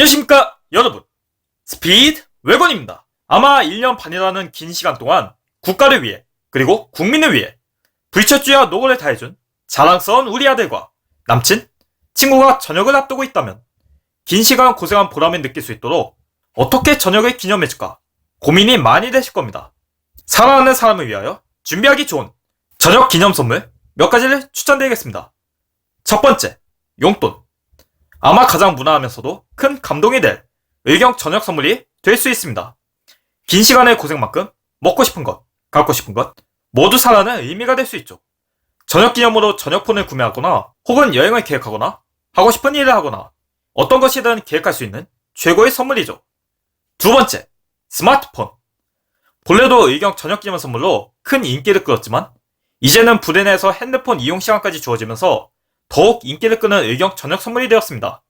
안녕하십니까 여러분. 스피드 외건입니다. 아마 1년 반이라는 긴 시간 동안 국가를 위해 그리고 국민을 위해 불철주야 노고를 다해준 자랑스러운 우리 아들과 남친, 친구가 저녁을 앞두고 있다면 긴 시간 고생한 보람을 느낄 수 있도록 어떻게 저녁을 기념해줄까 고민이 많이 되실 겁니다. 사랑하는 사람을 위하여 준비하기 좋은 저녁 기념 선물 몇 가지를 추천드리겠습니다. 첫 번째, 용돈 아마 가장 무난하면서도 큰 감동이 될 의경 저녁 선물이 될 수 있습니다. 긴 시간의 고생만큼 먹고 싶은 것, 갖고 싶은 것 모두 사라는 의미가 될 수 있죠. 저녁 기념으로 저녁폰을 구매하거나 혹은 여행을 계획하거나 하고 싶은 일을 하거나 어떤 것이든 계획할 수 있는 최고의 선물이죠. 두 번째, 스마트폰. 본래도 의경 저녁 기념 선물로 큰 인기를 끌었지만 이제는 불에 내서 핸드폰 이용 시간까지 주어지면서 더욱 인기를 끄는 의경 저녁 선물이 되었습니다.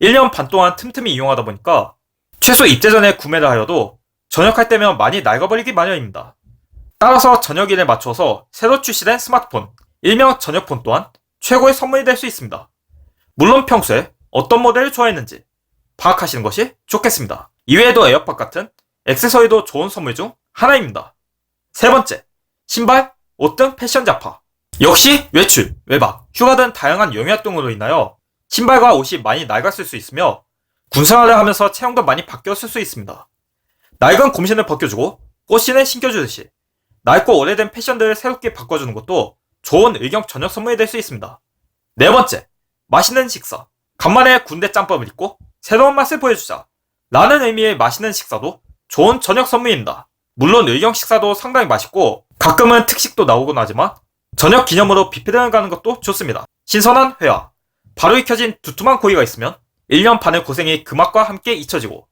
1년 반 동안 틈틈이 이용하다 보니까 최소 입대 전에 구매를 하여도 저녁할 때면 많이 낡아버리기 마련입니다. 따라서 저녁일에 맞춰서 새로 출시된 스마트폰, 일명 저녁폰 또한 최고의 선물이 될 수 있습니다. 물론 평소에 어떤 모델을 좋아했는지 파악하시는 것이 좋겠습니다. 이외에도 에어팟 같은 액세서리도 좋은 선물 중 하나입니다. 세 번째, 신발, 옷 등 패션 잡화. 역시 외출, 외박, 휴가 등 다양한 영위 활동으로 인하여 신발과 옷이 많이 낡았을 수 있으며 군생활을 하면서 체형도 많이 바뀌었을 수 있습니다. 낡은 곰신을 벗겨주고 꽃신을 신겨주듯이 낡고 오래된 패션들을 새롭게 바꿔주는 것도 좋은 의경 저녁 선물이 될 수 있습니다. 네 번째, 맛있는 식사. 간만에 군대 짬밥을 입고 새로운 맛을 보여주자. 라는 의미의 맛있는 식사도 좋은 저녁 선물입니다. 물론 의경 식사도 상당히 맛있고 가끔은 특식도 나오곤 하지만 저녁 기념으로 뷔페등을 가는 것도 좋습니다. 신선한 회와 바로 익혀진 두툼한 고기가 있으면 1년 반의 고생이 그 맛과 함께 잊혀지고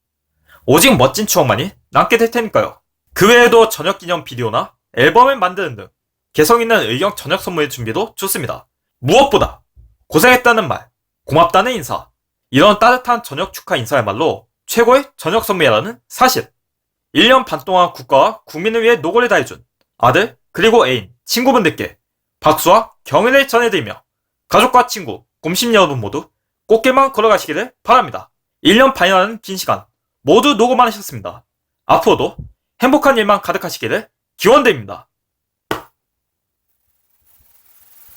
오직 멋진 추억만이 남게 될 테니까요. 그 외에도 저녁 기념 비디오나 앨범을 만드는 등 개성 있는 의경 저녁 선물의 준비도 좋습니다. 무엇보다 고생했다는 말, 고맙다는 인사, 이런 따뜻한 저녁 축하 인사의 말로 최고의 저녁 선물이라는 사실. 1년 반 동안 국가와 국민을 위해 노고를 다해준 아들 그리고 애인, 친구분들께 박수와 경의를 전해드리며 가족과 친구, 곰심 여러분 모두 꽃길만 걸어가시기를 바랍니다. 1년 반이라는 긴 시간 모두 노고 많으셨습니다. 앞으로도 행복한 일만 가득하시기를 기원드립니다.